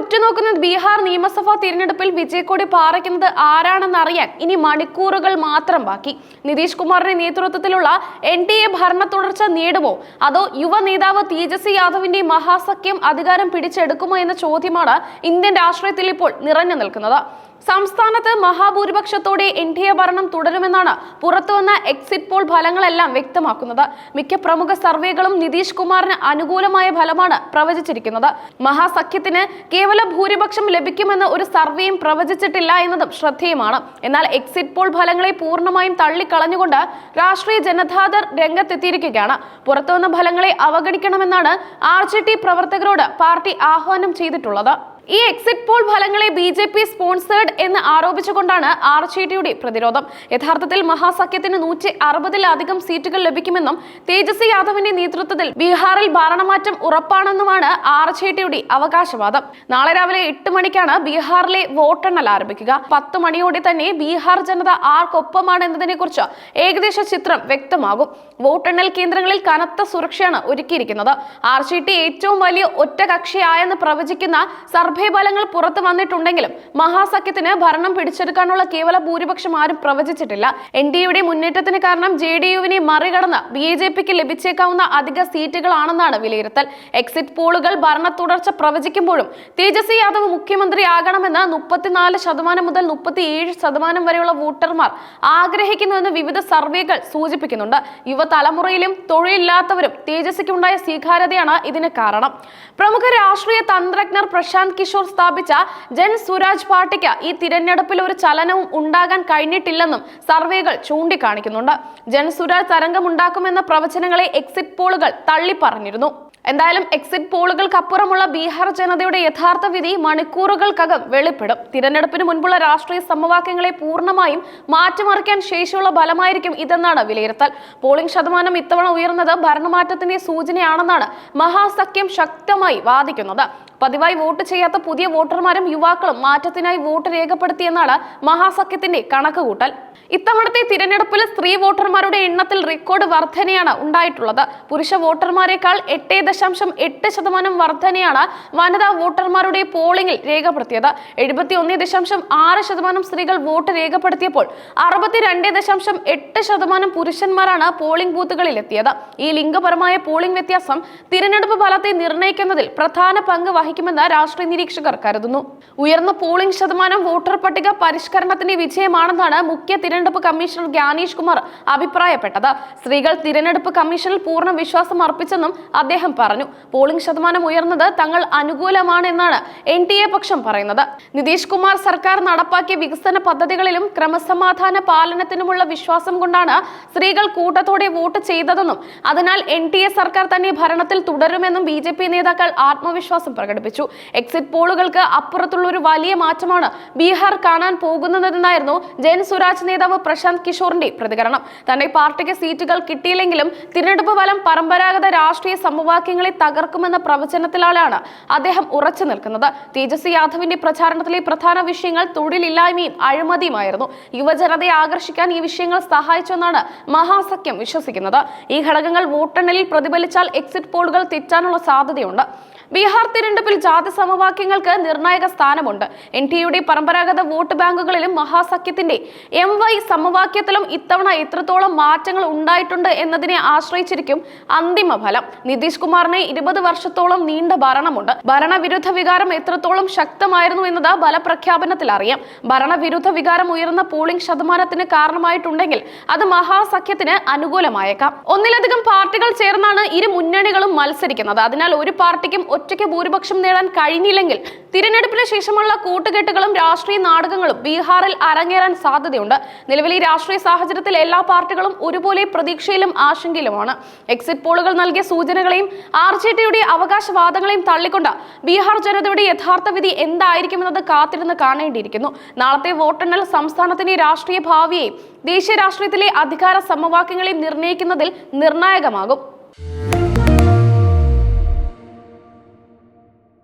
ഉറ്റുനോക്കുന്നത് ബീഹാർ നിയമസഭാ തിരഞ്ഞെടുപ്പിൽ വിജയക്കൊടി ആരാണെന്ന് അറിയാൻ ഇനി മണിക്കൂറുകൾ മാത്രം ബാക്കി. നിതീഷ് കുമാറിന്റെ നേതൃത്വത്തിലുള്ള എൻ ഡി എ ഭരണ തുടർച്ച നേടുമോ? അതോ യുവ നേതാവ് തേജസ്വി യാദവിന്റെ മഹാസഖ്യം അധികാരം പിടിച്ചെടുക്കുമോ എന്ന ചോദ്യമാണ് ഇന്ത്യൻ രാഷ്ട്രീയത്തിൽ ഇപ്പോൾ നിറഞ്ഞു നിൽക്കുന്നത്. സംസ്ഥാനത്ത് മഹാഭൂരിപക്ഷത്തോടെ എൻ ഡി എ ഭരണം തുടരുമെന്നാണ് പുറത്തുവന്ന എക്സിറ്റ് പോൾ ഫലങ്ങളെല്ലാം വ്യക്തമാക്കുന്നത്. മിക്ക പ്രമുഖ സർവേകളും നിതീഷ് കുമാറിന് അനുകൂലമായ ഫലമാണ് പ്രവചിച്ചിരിക്കുന്നത്. മഹാസഖ്യത്തിന് കേവല ഭൂരിപക്ഷം ലഭിക്കുമെന്ന് ഒരു സർവേയും പ്രവചിച്ചിട്ടില്ല എന്നതും ശ്രദ്ധേയമാണ്. എന്നാൽ എക്സിറ്റ് പോൾ ഫലങ്ങളെ പൂർണമായും തള്ളിക്കളഞ്ഞുകൊണ്ട് രാഷ്ട്രീയ ജനതാദർ രംഗത്തെത്തിയിരിക്കുകയാണ്. പുറത്തുവന്ന ഫലങ്ങളെ അവഗണിക്കണമെന്നാണ് ആർ പ്രവർത്തകരോട് പാർട്ടി ആഹ്വാനം ചെയ്തിട്ടുള്ളത്. ഈ എക്സിറ്റ് പോൾ ഫലങ്ങളെ ബി ജെ പി സ്പോൺസേഡ് എന്ന് ആരോപിച്ചുകൊണ്ടാണ് ആർ ജെ ഡിയുടെ പ്രതിരോധം. യഥാർത്ഥത്തിൽ മഹാസഖ്യത്തിന് നൂറ്റി അറുപതിലധികം സീറ്റുകൾ ലഭിക്കുമെന്നും തേജസ്വി യാദവിന്റെ നേതൃത്വത്തിൽ ബീഹാറിൽ ഭരണമാറ്റം ഉറപ്പാണെന്നുമാണ് ആർ ജെ ഡിയുടെ അവകാശവാദം. നാളെ രാവിലെ എട്ട് മണിക്കാണ് ബീഹാറിലെ വോട്ടെണ്ണൽ ആരംഭിക്കുക. പത്ത് മണിയോടെ തന്നെ ബീഹാർ ജനത ആർക്കൊപ്പമാണ് എന്നതിനെ കുറിച്ച് ഏകദേശ ചിത്രം വ്യക്തമാകും. വോട്ടെണ്ണൽ കേന്ദ്രങ്ങളിൽ കനത്ത സുരക്ഷയാണ് ഒരുക്കിയിരിക്കുന്നത്. ആർ ജെ ഡി ഏറ്റവും വലിയ ഒറ്റ കക്ഷിയായെന്ന് പ്രവചിക്കുന്ന സർഭേ ഫലങ്ങൾ പുറത്തു വന്നിട്ടുണ്ടെങ്കിലും മഹാസഖ്യത്തിന് ഭരണം പിടിച്ചെടുക്കാനുള്ള കേവല ഭൂരിപക്ഷം ആരും പ്രവചിച്ചിട്ടില്ല. എൻ ഡി എയുടെ മുന്നേറ്റത്തിന് കാരണം ജെ ഡി യുവിനെ മറികടന്ന് ബി ജെ പിക്ക് ലഭിച്ചേക്കാവുന്ന അധിക സീറ്റുകളാണെന്നാണ് വിലയിരുത്തൽ. എക്സിറ്റ് പോളുകൾ ഭരണ തുടർച്ച പ്രവചിക്കുമ്പോഴും തേജസ്വി യാദവ് മുഖ്യമന്ത്രിയാകണമെന്ന് മുപ്പത്തിനാല് ശതമാനം മുതൽ മുപ്പത്തിയേഴ് ശതമാനം വരെയുള്ള വോട്ടർമാർ ആഗ്രഹിക്കുന്നുവെന്ന് വിവിധ സർവേകൾ സൂചിപ്പിക്കുന്നുണ്ട്. യുവതലമുറയിലും തൊഴിലില്ലാത്തവരും തേജസ്വിക്കുണ്ടായ സ്വീകാര്യതയാണ് ഇതിന് കാരണം. പ്രമുഖ രാഷ്ട്രീയ തന്ത്രജ്ഞർ പ്രശാന്ത് സ്ഥാപിച്ച ജൻ സ്വരാജ് പാർട്ടിക്ക് ഈ തിരഞ്ഞെടുപ്പിൽ ഒരു ചലനവും ഉണ്ടാകാൻ കഴിഞ്ഞിട്ടില്ലെന്നും സർവേകൾ ചൂണ്ടിക്കാണിക്കുന്നുണ്ട്. ജൻ സ്വരാജ് തരംഗമുണ്ടാക്കുമെന്ന പ്രവചനങ്ങളെ എക്സിറ്റ് പോളുകൾ തള്ളിപ്പറഞ്ഞിരുന്നു. എന്തായാലും എക്സിറ്റ് പോളുകൾക്കപ്പുറമുള്ള ബീഹാർ ജനതയുടെ യഥാർത്ഥ വിധി മണിക്കൂറുകൾക്കകം വെളിപ്പെടും. തിരഞ്ഞെടുപ്പിന് മുൻപുള്ള രാഷ്ട്രീയ സമവാക്യങ്ങളെ പൂർണമായും മാറ്റിമറിക്കാൻ ശേഷിയുള്ള ബലമായിരിക്കും ഇതെന്നാണ് വിലയിരുത്തൽ. പോളിംഗ് ശതമാനം ഇത്തവണ ഉയർന്നത് ഭരണമാറ്റത്തിന്റെ സൂചനയാണെന്നാണ് മഹാസഖ്യം ശക്തമായി വാദിക്കുന്നത്. പതിവായി വോട്ട് ചെയ്യാത്ത പുതിയ വോട്ടർമാരും യുവാക്കളും മാറ്റത്തിനായി വോട്ട് രേഖപ്പെടുത്തിയെന്നാണ് മഹാസഖ്യത്തിന്റെ കണക്കുകൂട്ടൽ. ഇത്തവണത്തെ തിരഞ്ഞെടുപ്പിൽ സ്ത്രീ വോട്ടർമാരുടെ എണ്ണത്തിൽ റെക്കോർഡ് വർധനയാണ് ഉണ്ടായിട്ടുള്ളത്. പുരുഷ വോട്ടർമാരെക്കാൾ എട്ട് ദശാംശം എട്ട് ശതമാനം വർധനയാണ് വനിതാ വോട്ടർമാരുടെ പോളിംഗിൽ രേഖപ്പെടുത്തിയത്. എഴുപത്തി ഒന്ന് ദശാംശം ആറ് ശതമാനം സ്ത്രീകൾ വോട്ട് രേഖപ്പെടുത്തിയപ്പോൾ അറുപത്തിരണ്ട് ദശാംശം എട്ട് ശതമാനം പുരുഷന്മാരാണ് പോളിംഗ് ബൂത്തുകളിൽ എത്തിയത് ഈ ലിംഗപരമായ പോളിംഗ് വ്യത്യാസം തിരഞ്ഞെടുപ്പ് ഫലത്തെ നിർണയിക്കുന്നതിൽ പ്രധാന പങ്ക് വഹിക്കുമെന്ന് രാഷ്ട്രീയ നിരീക്ഷകർ കരുതുന്നു. ഉയർന്ന പോളിംഗ് ശതമാനം വോട്ടർ പട്ടിക പരിഷ്കരണത്തിന്റെ വിജയമാണെന്നാണ് മുഖ്യ തിരഞ്ഞെടുപ്പ് കമ്മീഷണർ ഗ്യാനീഷ് കുമാർ അഭിപ്രായപ്പെട്ടത്. സ്ത്രീകൾ തിരഞ്ഞെടുപ്പ് കമ്മീഷനിൽ പൂർണ വിശ്വാസം അർപ്പിച്ചെന്നും അദ്ദേഹം പറഞ്ഞു. പോളിംഗ് ശതമാനം ഉയർന്നത് തങ്ങൾ അനുകൂലമാണ് എന്നാണ് എൻ ടി എ പക്ഷം പറയുന്നത്. നിതീഷ് കുമാർ സർക്കാർ നടപ്പാക്കിയ വികസന പദ്ധതികളിലും ക്രമസമാധാന പാലനത്തിനുമുള്ള വിശ്വാസം കൊണ്ടാണ് സ്ത്രീകൾ കൂട്ടത്തോടെ വോട്ട് ചെയ്തതെന്നും അതിനാൽ എൻ സർക്കാർ തന്നെ ഭരണത്തിൽ തുടരുമെന്നും ബി നേതാക്കൾ ആത്മവിശ്വാസം പ്രകടിപ്പിച്ചു. എക്സിറ്റ് പോളുകൾക്ക് അപ്പുറത്തുള്ള ഒരു വലിയ മാറ്റമാണ് ബീഹാർ കാണാൻ പോകുന്നതെന്നായിരുന്നു ജയൻ സ്വരാജ് നേതാവ് പ്രശാന്ത് കിഷോറിന്റെ പ്രതികരണം. തന്റെ പാർട്ടിക്ക് സീറ്റുകൾ കിട്ടിയില്ലെങ്കിലും തിരഞ്ഞെടുപ്പ് ഫലം പരമ്പരാഗത രാഷ്ട്രീയ സമവാക്യങ്ങളെ തകർക്കുമെന്ന പ്രവചനത്തിലാണ് അദ്ദേഹം ഉറച്ചു നിൽക്കുന്നത്. തേജസ്വി യാദവിന്റെ പ്രചാരണത്തിലെ പ്രധാന വിഷയങ്ങൾ തൊഴിലില്ലായ്മയും അഴിമതിയുമായിരുന്നു. യുവജനതയെ ആകർഷിക്കാൻ ഈ വിഷയങ്ങൾ സഹായിച്ചെന്നാണ് മഹാസഖ്യം വിശ്വസിക്കുന്നത്. ഈ ഘടകങ്ങൾ വോട്ടെണ്ണലിൽ പ്രതിഫലിച്ചാൽ എക്സിറ്റ് പോളുകൾ തെറ്റാനുള്ള സാധ്യതയുണ്ട്. ബീഹാർ തിരഞ്ഞെടുപ്പിൽ ജാതി സമവാക്യങ്ങൾക്ക് നിർണായക സ്ഥാനമുണ്ട്. എൻ ടി പരമ്പരാഗത വോട്ട് ബാങ്കുകളിലും മഹാസഖ്യത്തിന്റെ എം വൈ സമവാക്യത്തിലും ഇത്തവണ എത്രത്തോളം മാറ്റങ്ങൾ ഉണ്ടായിട്ടുണ്ട് എന്നതിനെ ആശ്രയിച്ചിരിക്കും അന്തിമ ഫലം. നിതീഷ് കുമാറിന് ഇരുപത് വർഷത്തോളം നീണ്ട ഭരണമുണ്ട്. ഭരണവിരുദ്ധ വികാരം എത്രത്തോളം ശക്തമായിരുന്നു എന്നത് ഫലപ്രഖ്യാപനത്തിൽ അറിയാം. ഭരണവിരുദ്ധ വികാരം ഉയർന്ന പോളിംഗ് ശതമാനത്തിന് കാരണമായിട്ടുണ്ടെങ്കിൽ അത് മഹാസഖ്യത്തിന് അനുകൂലമായേക്കാം. ഒന്നിലധികം പാർട്ടികൾ ചേർന്നാണ് ഇരു മുന്നണികളും മത്സരിക്കുന്നത്. അതിനാൽ ഒരു പാർട്ടിക്കും ഒറ്റയ്ക്ക് ഭൂരിപക്ഷം നേടാൻ കഴിഞ്ഞില്ലെങ്കിൽ തിരഞ്ഞെടുപ്പിന് ശേഷമുള്ള കൂട്ടുകെട്ടുകളും രാഷ്ട്രീയ നാടകങ്ങളും ബീഹാറിൽ അരങ്ങേറാൻ സാധ്യതയുണ്ട്. നിലവിലെ രാഷ്ട്രീയ സാഹചര്യത്തിൽ എല്ലാ പാർട്ടികളും ഒരുപോലെ പ്രതീക്ഷയിലും ആശങ്കയിലുമാണ്. എക്സിറ്റ് പോളുകൾ നൽകിയ സൂചനകളെയും ആർ ജെ ഡിയുടെ അവകാശവാദങ്ങളെയും തള്ളിക്കൊണ്ട് ബീഹാർ ജനതയുടെ യഥാർത്ഥ വിധി എന്തായിരിക്കുമെന്നത് കാത്തിരുന്ന് കാണേണ്ടിയിരിക്കുന്നു. നാളത്തെ വോട്ടെണ്ണൽ സംസ്ഥാനത്തിന്റെ രാഷ്ട്രീയ ഭാവിയെയും ദേശീയ രാഷ്ട്രീയത്തിലെ അധികാര സമവാക്യങ്ങളെയും നിർണയിക്കുന്നതിൽ നിർണായകമാകും.